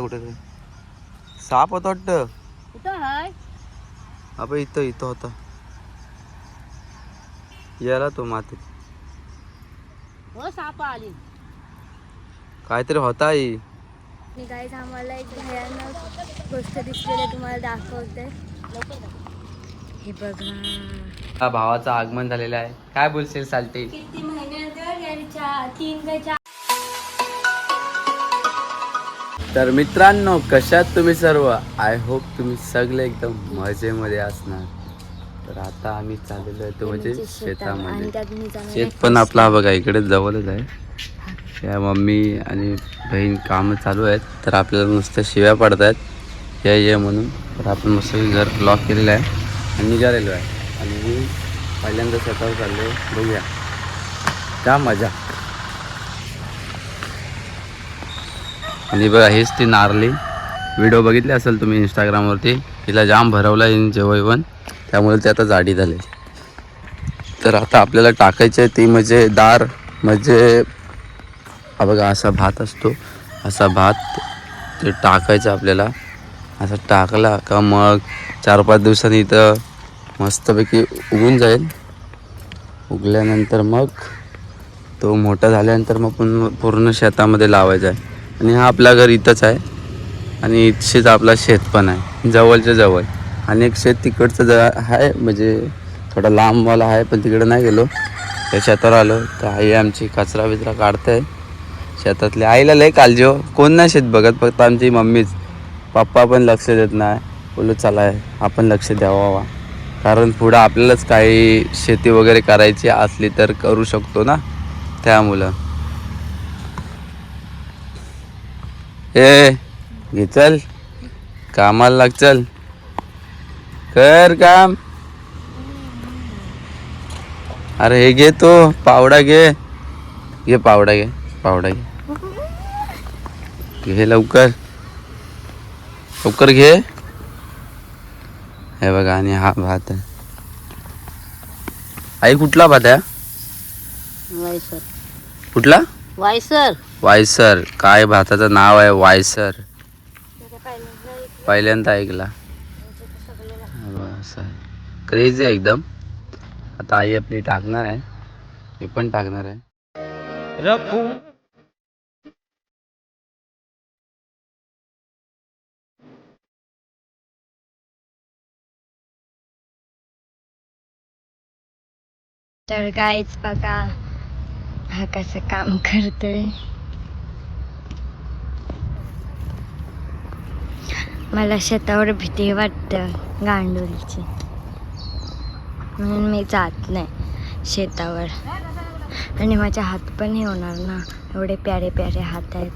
कुठे ते साप होता वाटतं. कुठं हाय. अबे इथं इथं होता. याला तो मातीत हो साप आली. काहीतरी होता आई. मी गाईज आम्हाला एक भयानक गोष्ट दिसलेली तुम्हाला दाखवते. हे बघा. हा भावाचं आगमन झालेलं आहे. काय बोलशील चालते किती महिन्यानंतर तीन चार तर मित्रांनो कशात तुम्ही सर्व? आय होप तुम्ही सगळे एकदम मजेमध्ये असणार. तर आता आम्ही चाललेलो आहे तो म्हणजे म्हणजे शेतामध्ये. शेत पण आपला हा बघा इकडेच जवळच आहे. त्या मम्मी आणि बहीण कामं चालू आहेत. तर आपल्याला नुसतं शिव्या पडत आहेत या ये म्हणून. तर आपण मस्त घर लॉक केलेलं आहे आणि निघालेलो आहे. आणि मी पहिल्यांदा शेतावर चाललो आहे बघूया. का मजा. आणि बघा हेच ती नारली. व्हिडिओ बघितले असेल तुम्ही इंस्टाग्रामवरती तिला जाम भरवला आहे जेव्हा इवन त्यामुळे ते आता जाडी झाले. तर आता आपल्याला टाकायचे ती म्हणजे दार म्हणजे बघा असा भात असतो. असा भात ते टाकायचं आपल्याला. असा टाकला का मग चार पाच दिवसांनी इथं मस्तपैकी उगून जाईल. उगल्यानंतर मग तो मोठा झाल्यानंतर मग पूर्ण पूर्ण शेतामध्ये लावायचा आहे. आणि हा आपला घर इथंच आहे. आणि इथेच आपला शेत पण आहे. जवळच्या जवळ. आणि एक शेत तिकडचं ज आहे म्हणजे थोडा लांबवाला आहे पण तिकडे नाही गेलो. त्या शेतावर आलो. तर आई आमची कचरा बिचरा काढते. शेतातले आईला लय काळजी हो. कोण नाही शेत बघत फक्त आमची मम्मीच. पप्पा पण लक्ष देत नाही. बोलू चला आपण लक्ष द्यावा कारण पुढं आपल्यालाच काही शेती वगैरे करायची असली तर करू शकतो ना. त्यामुळं. ए घे चल. कामाला लाग चल. कर काम. अरे हे घे तो. पावडा घे. घे पावडा घे. पावडा घे. घे लवकर. लवकर घे. हे बघा आणि हा भात आहे. आई कुठला भात आहे? कुठला? वायसर. वायसर. काय भाताचं नाव आहे वायसर? पहिल्यांदा ऐकला. हा असं आहे क्रेज आहे एकदम. आता आई आपली टाकणार आहे. मी पण टाकणार आहे. तर गाईच बघा. हा कसं काम करतोय. मला शेतावर भीती वाटतं गांडुलीची. म्हणून मी जात नाही शेतावर. आणि माझे हात पण हे होणार ना. एवढे प्यारे प्यारे हात आहेत.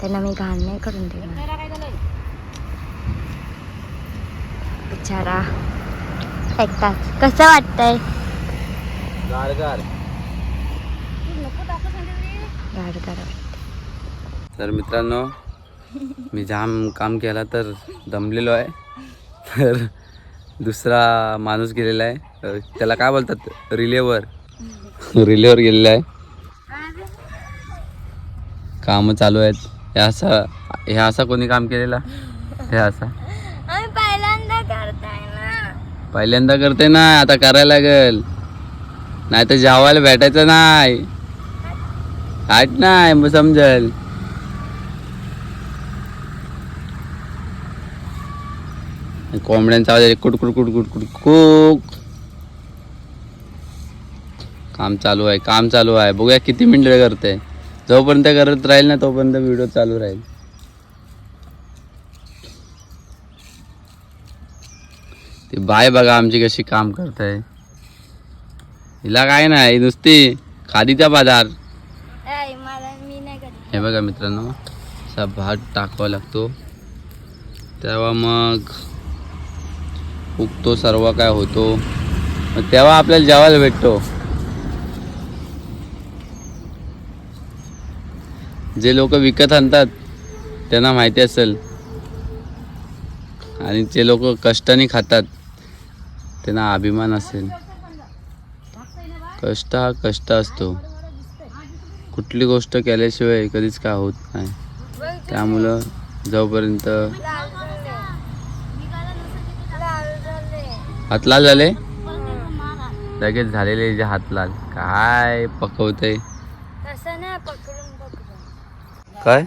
त्यांना मी घाण नाही करून देणार. बिचारा. ऐकताच कसं वाटतंय? गारगार. गाड तर मित्रांनो मी जाम काम केला तर दमलेलो आहे. तर दुसरा माणूस गेलेला आहे. त्याला काय बोलतात? रिलेवर. रिलेवर गेलेला आहे. काम चालू आहेत. हे असा हे असा कोणी काम केलेला? हे असा. पहिल्यांदा करते ना. आता करायला लागेल. नाही तर जेवायला भेटायचं नाही. आठ नाही मग समजेल. कोंबड्यांचा आवाज कुट कुट कुट कुट कुट कुक. काम चालू आहे काम चालू आहे. बघूया किती मिनिटं करते. जोपर्यंत करत राहील ना तोपर्यंत व्हिडिओ चालू राहील. ती बाय बघा आमची कशी काम करत. आहे हिला काय नाही नुसती खादीचा बाजार ऐ, मला मी नाही करत हे बघा मित्रांनो असा भात टाकावा लागतो. तेव्हा मग उगतो सर्व काय होतो. मग तेव्हा आपल्याला जेवायला भेटतो. जे लोक विकत आणतात त्यांना माहिती असेल. आणि जे लोक कष्टाने खातात त्यांना अभिमान असेल. कष्ट हा कष्ट असतो. कुठली गोष्ट केल्याशिवाय कधीच काय होत नाही. त्यामुळं जोपर्यंत हात लाल झाले? लगेच झालेले जे हात लाल. काय पकवतय? तसं ना पकडून पकडून. काय?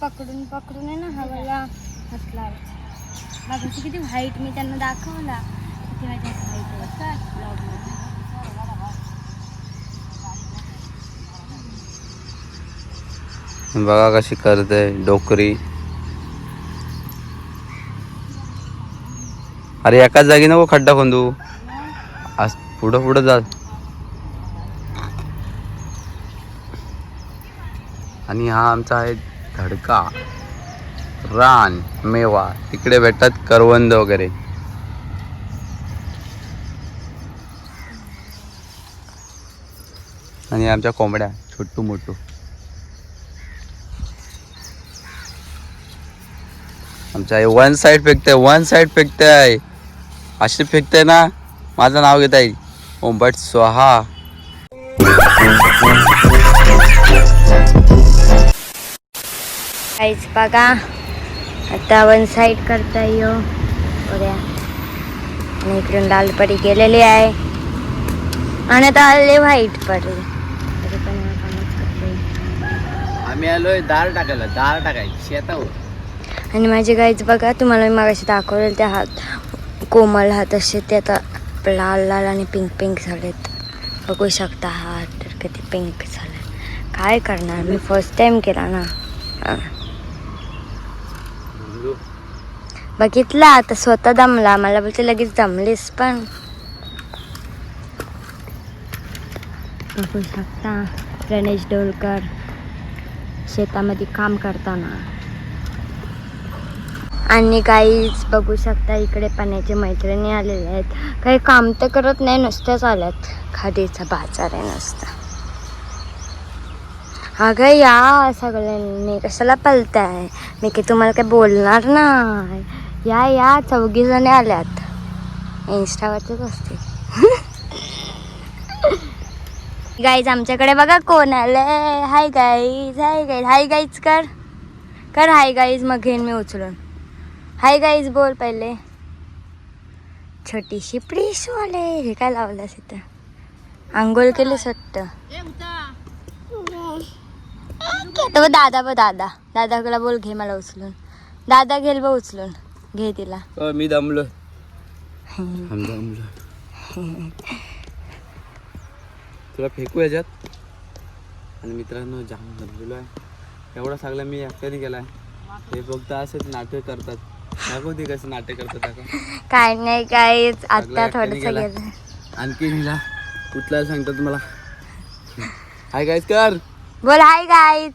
पकडून पकडून आहे ना हवाला हात किती व्हाईट मी त्यांना दाखवला. किती माझ्या व्हाईट बघा कशी करते डोकरी. अरे एकाच जागी नको खड्डा खोंदू. आज पुढं पुढं जा. आणि हा आमचा आहे धडका. रान मेवा. तिकडे भेटतात करवंद वगैरे. आणि आमच्या कोंबड्या छोटू मोठू आमच्या आई वन साईड फेकते वन साईड फेकते आहे अशी फेकते ना माझं नाव घेत आहे ओंबट स्वाहा. काहीच बघा. आता वन साईड करता येऊ. उद्या आणि इकडून लालपरी गेलेली आहे. आणि आता आले व्हाईट पडली तरी पण आम्ही आलोय दाळ टाकायला. दाळ टाकायची. शेतावर. आणि माझे गाईचं बघा तुम्हाला मी मागाशी दाखवलेल त्या हात कोमल हात असे ते आता लाल लाल आणि पिंक पिंक झालेत. बघू शकता हात तर किती पिंक झाले. काय करणार? मी फर्स्ट टाईम केला ना. बघितला आता स्वतः दमला. मला बोलते लगेच दमलीस पण. बघू शकता गणेश डोलकर शेतामध्ये काम करताना. आणि काहीच बघू शकता इकडे पाण्याचे मैत्रिणी आलेले आहेत. काही काम तर करत नाही नुसत्याच आल्यात. खादीचा बाजार आहे नुसता. अगं या सगळ्यांनी कशाला पलताय? मी की तुम्हाला काही बोलणार ना या या चौघी जणी आल्यात. इन्स्टावरतीच असते गाईज आमच्याकडे बघा कोण आले hi guys hi guys hi guys कर. कर हाय गाईज मग घेईन मी उचलून. हाय गाईज बोल पहिले. छोटीशी प्रिशवाले हे काय लावलंस इथं आंघोळ तर बघ दादा बघ दादा. दादाकडे बोल घे मला उचलून. दादा घेल बघ उचलून. घे तिला. मी दमलो तुला फेकू याच्यात? आणि मित्रांनो जाम दमलेलो आहे. एवढा सगळा मी एकट्याने केलाय. हे फक्त असंच नाटक करतात. दाखव ते कसं नाटक करतात दाखव. काय नाही काय आता एकट्याने थोडस गेला. गेलं. आणखी हिला कुठला सांगतात मला हाय गाईज कर. बोल हाय गाईज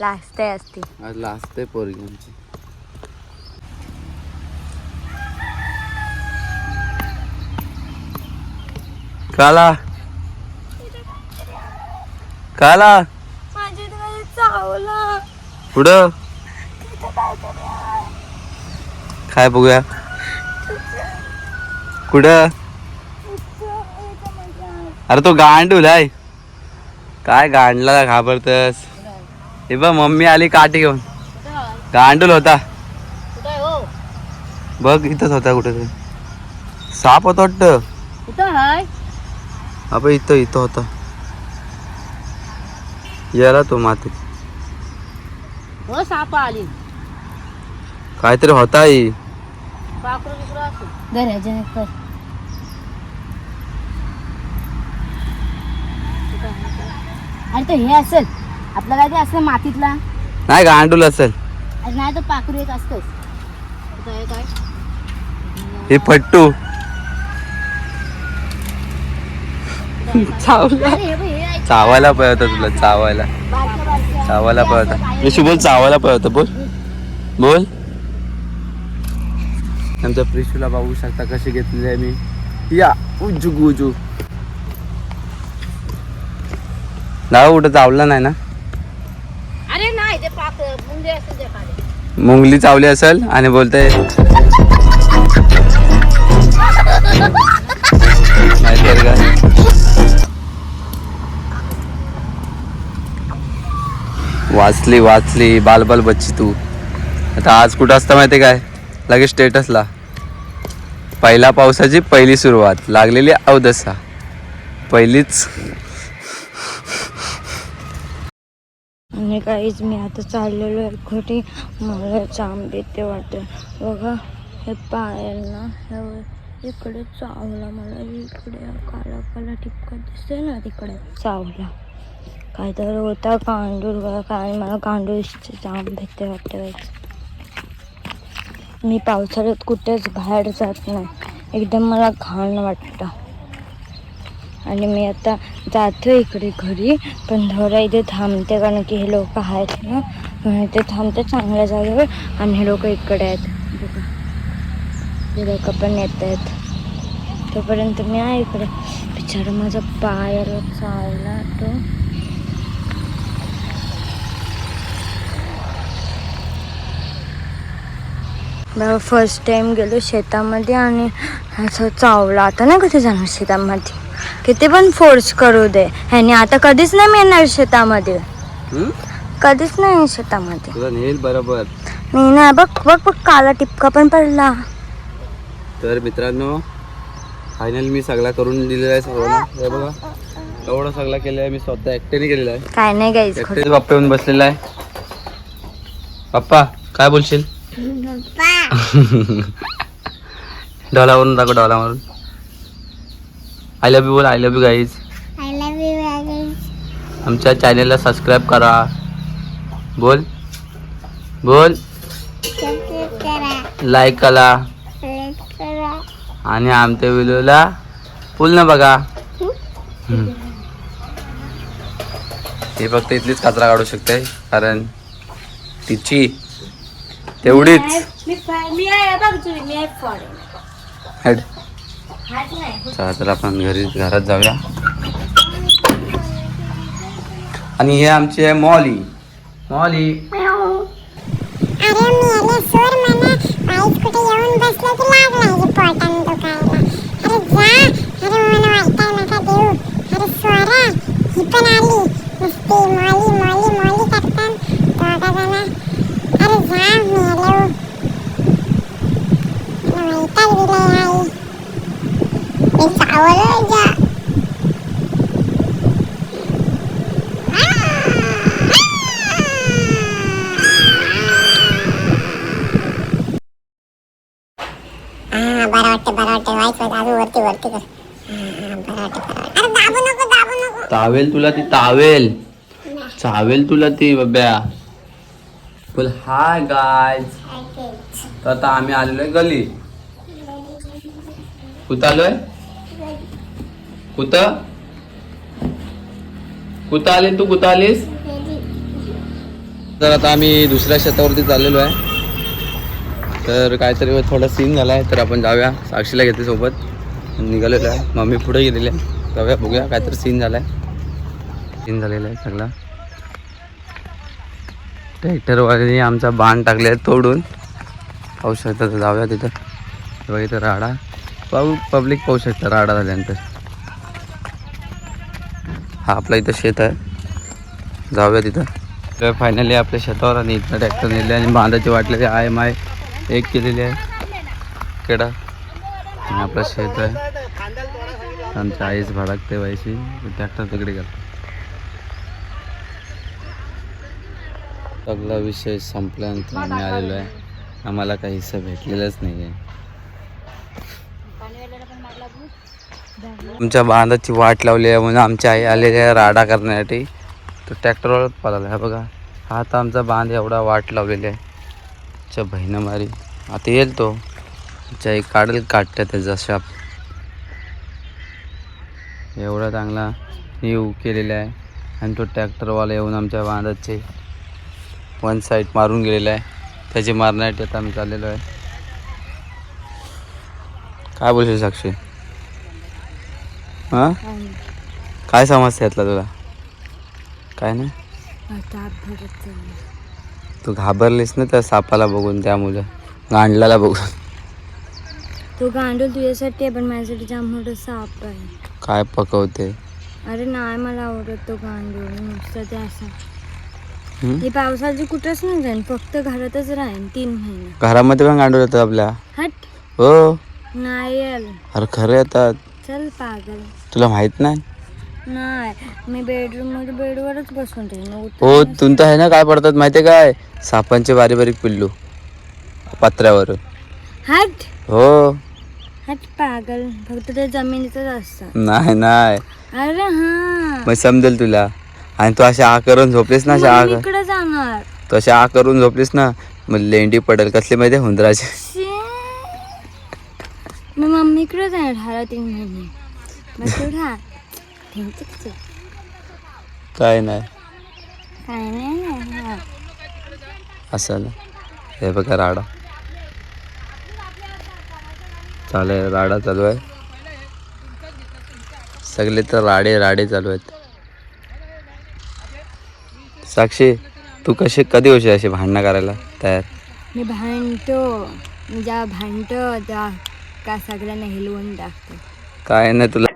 लास्ट आहे असती. आज लास्ट आहे पोरगी आमची. काला काला पुढं. काय बघूया. कुठं? अरे तो गांडूल आहे काय गांडला घाबरतस? हे बघ मम्मी आली काठी घेऊन. गांडूल होता. बघ इथंच होता कुठे साप होता वाटतं. अबे इथं इथं होता. याला तो मातीत हो साप आली. काहीतरी होता ही ह्याच्याने कर. आणि तो हे असेल. आपलं काय ते असलं मातीतला? नाही गांडूल असेल. नाही तर पाखरू एक असतंच आहे. काय हे फट्टू. अरे हे बघ, हे आहे. चावायला पळवता तुला चावायला. बारक्या बारक्या. चावायला पळवता ऋषी बोल चावायला पळवता बोल. बोल. आमच्या प्रिशूला बघू शकता कशी घेतलेली आहे मी. या उजू गुजू. दावा कुठं चावला नाही ना? अरे नाही ते पाख मुंगे असेल ते खाली. मुंगली चावली असेल आणि बोलते नाहीतर काय? वाचली वाचली बालबाल बच्ची तू. आता आज कुठं असतं माहिती काय? लगेच स्टेटसला पहिला पावसाची पहिली सुरुवात लागलेली अवदसा. पहिलीच. आणि काहीच मी आता चाललेलो आहे खोटी मला जाम भीती वाटते. बघा हे पायाला हे इकडे चावला मला इकडे काला काला ठिपका दिसते ना तिकडे. चावला. काहीतरी होता गांडूळ बघा काय मला गांडूळ जाम भीती वाटते मी पावसाळ्यात कुठेच बाहेर जात नाही. एकदम मला घाण वाटतं. आणि मी आता जातो इकडे घरी पण थोडा इथे थांबते कारण की हे लोक आहेत ना ते थांबते चांगल्या जागेवर आणि हे लोक इकडे आहेत. बघा. हे लोक पण येत आहेत. तोपर्यंत मी आहे इकडे. बिचारा माझा पायाला चावला तो. फर्स्ट टाइम गेलो शेतामध्ये आणि असं चावला. आता नाही कधी जाणार शेतामध्ये? किती पण फोर्स करू दे. ह्याने आता कधीच नाही मी येणार शेतामध्ये? कधीच नाही शेतामध्ये. तुला नेल बरोबर. नाही ना बघ बघ बघ काला टिपका पण पडला. तर मित्रांनो फायनल मी सगळा करून दिलेला आहे सर्वांना. हे बघा. एवढं सगळं केलं आहे. मी स्वतः एकट्याने केलेलं आहे. काय नाही गाईज एकट्याने पप्पा येऊन बसलेला आहे. पप्पा काय बोलशील? डॉलावरून दाखव डॉला मारून. आय लव्ह यू बोल आय लव्ह यू गाईज आमच्या चॅनेलला सबस्क्राईब करा. बोल. बोल. लाईक करा. आणि आमच्या व्हिडिओला पूर्ण बघा. हे फक्त इथलीच कचरा काढू शकते कारण तिची तेवढीच. मी आहे बघ तुझी मी आहे फॉरेन. हेड हाच नाही चला तर आपण घरी घरात जाऊया. आणि हे आमची आहे मॉली. मॉली. अरे मेले सोर म्हणा. पायच कुठे येऊन बसलं की लागला हे पोटान दुखायला. अरे जा. अरे मला वाईटाय नका देऊ. अरे सोरा ही पण आली नुसती मॉली मॉली मॉली करतात दोघा जण अरे जा मेलो मला वैताग दिलाय आई मी चावलं जा हा बरं वाटतं बरं वाटतं वाईट वाईट अजून वरती वरती कर हा, बरं वाटतं बरं वाटतं अरे दाबू नको दाबू तावेल तुला ती तावेल चावेल तुला ती बब्या. बोल हाय गायज तर आता आम्ही आलेलो आहे गली कुठं आलोय? कुठं? कुठं आली तू? कुठं आलीस? तर आता आम्ही दुसऱ्या शेतावरती चाललेलो आहे. तर काहीतरी थोडा सीन झाला आहे तर आपण जाऊया. साक्षीला घेते सोबत. निघालेलो आहे. मम्मी पुढे गेलेली आहे. जाऊया बघूया. काहीतरी सीन झाला आहे सीन झालेला आहे सगळा. ट्रॅक्टरवाल्याने आमचा बाण टाकले तोडून. पाहू शकता तर जाऊया तिथं. बघा इथं राडा. पाहू पब्लिक पाहू शकता राडा झाल्यानंतर. हा आपला इथं शेत आहे. जाऊया तिथं. तर फायनली आपल्या शेतावर आणि इथं ट्रॅक्टर नेले आणि बांधाची वाटलेली आय माय एक केलेली आहे. केडा. आणि आपलं शेत आहे. आमच्या आईच भडकते व्हायची ट्रॅक्टर तिकडे गेला. सगळा विषय संपल्यानंतर आम्ही आलेलो आहे. आम्हाला काही हिस्सा भेटलेलाच नाही आहे. तुमच्या बांधाची वाट लावली आहे म्हणून आमची आई आलेली आहे राडा करण्यासाठी. तो ट्रॅक्टरवर पळाला. आहे बघा हा आता आमचा बांध एवढा वाट लावलेली आहे. च्या बहिणं मारी. आता येईल तो. आमच्या आई काढेल काढते त्याचा शाप. एवढा चांगला न्यू केलेला आहे. आणि तो ट्रॅक्टरवाला येऊन आमच्या बांधाचे वन साईड मारून गेलेला आहे. त्याची मारण्यासाठी आता आम्ही चाललेलो आहे. काय बोलशील साक्षी? हां? काय समस्या यातला तुला? काय नाही. तू घाबरलीस ना त्या सापाला बघून त्या मुलं. गांडलाला बघून. तो गांडूळ तुझ्यासाठी आहे पण माझ्यासाठी जाम मोठं साप आहे. काय पकवते? अरे नाही मला आवडत तो गांडूळ. नुसतं ते असं? हे पावसाची कुठंच नाही जाईन फक्त घरातच राहीन तीन महिने. घरामध्ये पण गांडूळ येतात आपल्या? हट. हो. नाही याल. अरे खरं येतात. चल पागल. तुला माहीत नाही? नाही मी बेडरूममध्ये बेडवरच बसून राहीन हो तुमचं आहे ना काय पडतात माहितीये काय? सापांचे बारीक बारीक पिल्लू पत्र्यावर हट. हो. हट पागल फक्त ते जमिनीतच असतात. नाही नाही. अरे हा. मग समजेल तुला. आणि तू अशी आ करून झोपलीस ना अशी आ इकडे जाणार. तू अशी आ करून झोपलीस ना मग लेंडी पडेल कसली माहिती हुंदराचे. शी. मी मम्मीकडे जाणार तीन महिने. आहे. काय नाही. काय नाही हा. असं ना हे बघा राडा. चालेल राडा चालू आहे. सगळे तर राडे राडे चालू आहेत. साक्षी तू कशी कधी होशी अशी भांडणं करायला तयार? मी भांडतो. मी जेव्हा भांडतो तेव्हा का सगळ्यांना हिलवून टाकतो. काय नाही तुला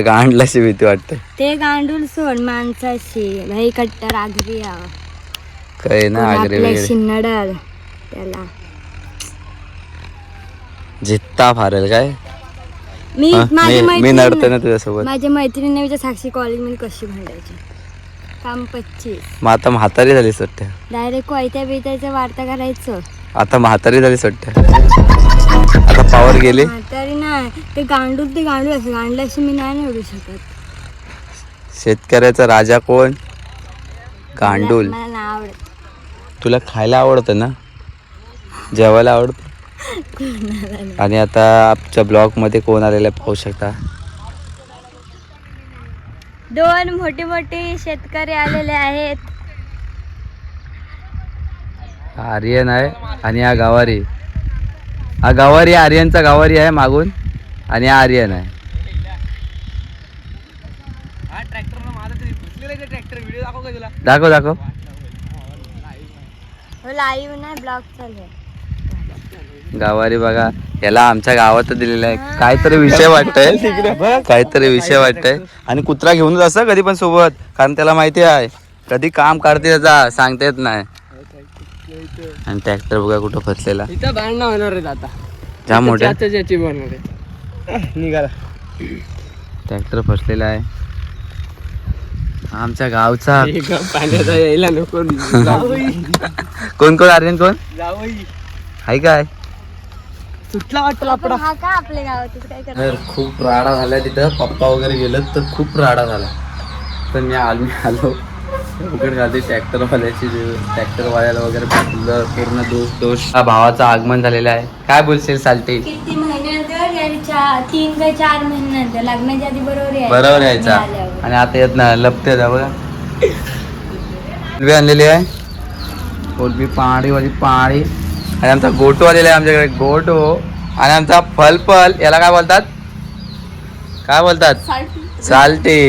गांडलाशी भीती वाटते. ते गांडूल सोड माणसाशी. भाई कट्टर आगरी यावं. काय ना आगरे वगैरे. शिन्नडल त्याला. जित्ता फारेल काय? मी हा? माझी मी मी नडते ना मैत्रीण तुझ्यासोबत. माझ्या मैत्रिणीने विचार साक्षी कॉलेजमध्ये कशी भांडायची काम पच्चीस. मग आता म्हातारी झाली सट्ट्या डायरेक्ट कोयत्या बित्याचं वार्ता करायचं. आता म्हातारी झाली सट्ट्या आता पावर गेली. तरी नाही ते गांडूल ते गांडूल असं गांडल्याशी मी नाही निवडू शकत. शेतकऱ्याचा राजा कोण? गांडूल मला नाही आवडत. तुला खायला आवडतं ना? जेवायला आवडतं? आणि आता आमच्या ब्लॉगमध्ये कोण आलेलं आहे पाहू शकता. दोन मोठे मोठे शेतकरी आलेले आहेत. हा आर्यन आहे आणि हा गावारी. हा गावारी आर्यनचा गावारी आहे मागून आणि हा आर्यन आहे. दाखव दाखव लाईव्ह नाही ब्लॉग चालू आहे. गावारी बघा याला आमच्या गावात दिलेलं आहे. काहीतरी विषय वाटतंय. काहीतरी विषय वाटतंय. आणि कुत्रा घेऊनच असं कधी पण सोबत कारण त्याला माहिती आहे कधी काम काढते त्याचा सांगता येत नाही. आणि ट्रॅक्टर बघा कुठं फसलेला. इथं भांडणं होणार आहेत आता. जाम मोठ्या ज्याचं ज्याची बनणार आहे निघाला. ट्रॅक्टर फसलेला आहे. आमच्या गावचा एक पाण्याचा यायला नको. कोण कोण आर्यन कोण? जावई. आहे काय? सुटला वाटतं आपला हा का आपल्या गावात? काय करत तर खूप राडा झाला तिथं. पप्पा वगैरे गेलं तर खूप राडा झाला. तर मी आलो मी आलो. उघड घालते ट्रॅक्टर वाल्याची ट्रॅक्टर वाल्याला वगैरे भेटलं पूर्ण दोष दोष. हा भावाचं आगमन झालेलं आहे. काय बोलशील चालते किती महिन्यानंतर तीन का चार महिन्यानंतर लग्नाच्या आधी बरोबर यायचं. बरोबर यायचा. मी आल्यावर. आणि आता येत ना लपते जा बघा. कोलबी आणलेली आहे. कोलबी पाणी वाली पाणी आणि आमचा गोटो आलेला आहे आमच्याकडे. गोटो. आणि आमचा फलफल. याला काय बोलतात? काय बोलतात? साल्टी.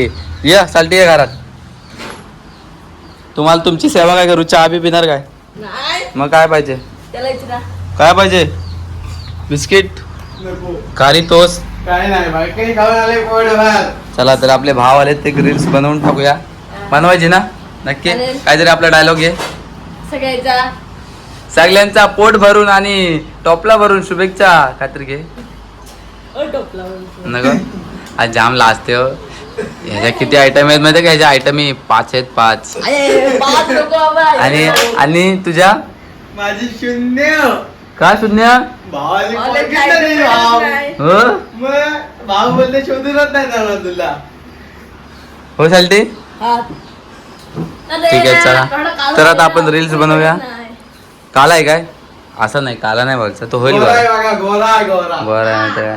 ये साल्टी ये घरात. तुम्हाला तुमची सेवा काय करू? चहा बी पिणार काय? मग काय पाहिजे? काय पाहिजे? बिस्किट? खारी तोस काय नाही बाई काही खाऊन आले पोट भात. चला तर आपले भाव आले ते रील्स बनवून टाकूया. बनवायची ना? नक्की? काहीतरी आपला डायलॉग घे सगळ्याचा. सगळ्यांचा पोट भरून आणि टॉपला भरून शुभेच्छा. काहीतरी घे. नको आज जाम लाजते हो. ह्याच्या किती आयटम आहेत माहिती का? ह्याच्या आयटम पाच आहेत पाच. आणि आणि तुझ्या? माझी शून्य. का शून्य? हो? मग भाऊ बोलते शोधूनच नाही जाणार तुला. हो चालते ठीक आहे चला. तर आता आपण रील्स बनवूया. काला आहे काय? असं नाही काला नाही बघायचा तो होईल गोरा आहे बघा. बघा गोरा आहे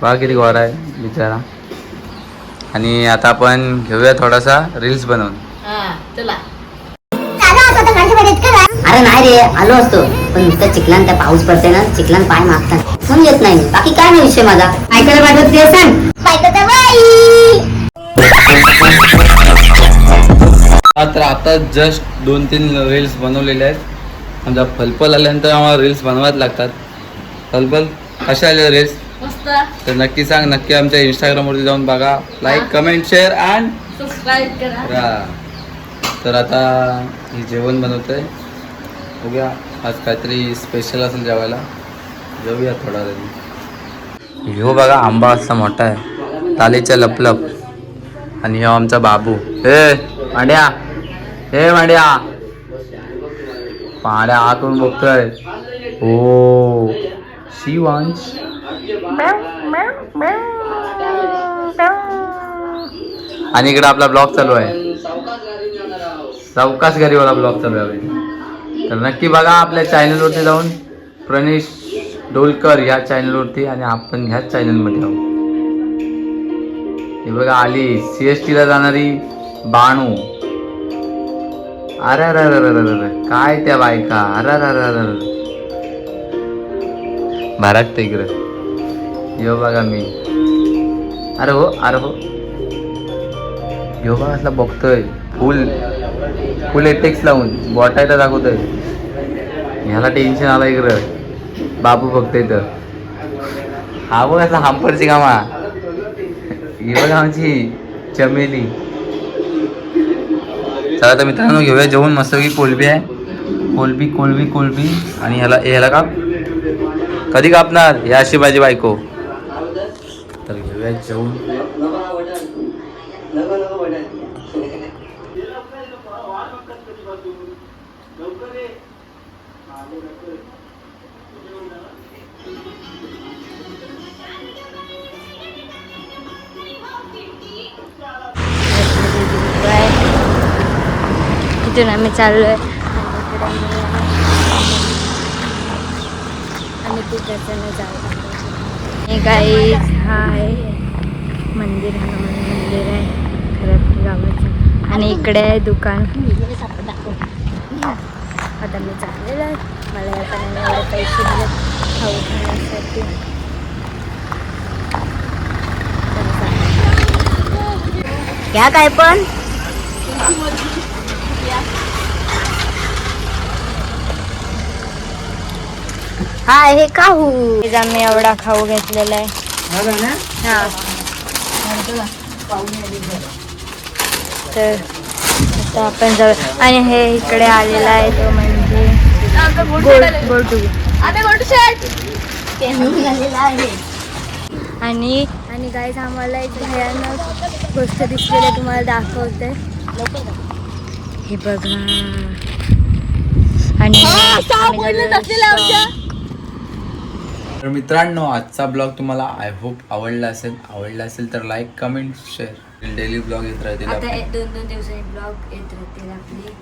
बघा किती गोरा आहे बिचारा. आणि आता आपण घेऊया थोडासा रील्स बनवून. अरे नाही रे आलो असतो. पण नुसतं चिखलान त्या पाऊस पडते ना चिखलान पाय मागतात. म्हणून येत नाही. बाकी काय नाही विषय माझा. ऐकायला पाठवत ते सांग तर आता जस्ट दोन तीन रील्स बनवलेले आहेत. आमचा फलफल आल्यानंतर आम्हाला रील्स बनवायला लागतात. फलफल कशा आल्या रील्स तर नक्की सांग नक्की आमच्या इंस्टाग्राम वरती जाऊन बघा. लाईक कमेंट शेअर अँड तर आता हे जेवण बनवतंय. बघूया आज काहीतरी स्पेशल असेल जेवायला. जेवूया थोडा वेळ. ह्यो बघा आंबा असा मोठा आहे. तालीचा लपलप. आणि ह्यो आमचा बाबू. हे मांड्या हे मांड्या पाड्या आतून बघतोय हो शिवांश आणि इकडे आपला ब्लॉग चालू आहे सावकाश गरीवाला ब्लॉग चालू आहे. तर नक्की बघा आपल्या चॅनलवरती जाऊन प्रणेश डोलकर ह्या चॅनलवरती आणि आपण ह्याच चॅनलमध्ये आहोत हे बघा आली सी एस टीला जाणारी बाणू अरे अरे अरे अरे अरे काय त्या बायका? अरे अरे अरे अरे अरे भारत इकडं. यो बघा मी. अरे हो अरे हो. यो बघा असला बघतोय. फुल फुल एटेक्स लावून. बॉटायला दाखवतोय. ह्याला टेन्शन आलं इकडं. बाबू बघतोय तर हा बघ असला हांपरची कामा. ही बघा आमची चमेली. चला तर मित्रांनो घेऊया जेवण. मस्तपैकी कोलबी आहे. कोलबी कोलबी कोलबी. आणि ह्याला ह्याला काप. कधी कापणार? या अशी माझी बायको. तर घेऊया जेवण. तिथून आम्ही चाललोय. आणि तिकडचं जाऊ काही हा आहे. मंदिर हनुमान मंदिर आहे. खरं गावाचं. आणि इकडे आहे दुकान. आता मी चाललेलं आहे. मला एवढे पैसे दिले. खाऊ खाण्यासाठी. चालेल. घ्या काय पण? हा हे काहू आम्ही एवढा खाऊ घेतलेला आहे. हा तर आता आपण जाऊ. आणि हे इकडे आलेला आहे तो म्हणजे गोड- गोटू आणि आणि गाईज आम्हाला एक भयानक गोष्ट दिसलेली आहे, तुम्हाला दाखवते. हे बघा. आणि तर मित्रांनो आजचा ब्लॉग तुम्हाला आय होप आवडला असेल. आवडला असेल तर like comment share daily blog येत राहतील आता आपले. एक- दोन दोन दिवसांनी ब्लॉग येत राहतील आपले.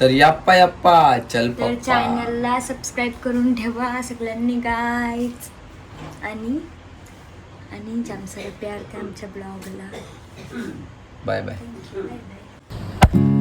तर यप्पा यप्पा चल तर पप्पा. चॅनलला सबस्क्राईब करून ठेवा सगळ्यांनी गाईज आणि आणि जाम सारे प्यार त्या आमच्या ब्लॉगला बाय बाय बाय बाय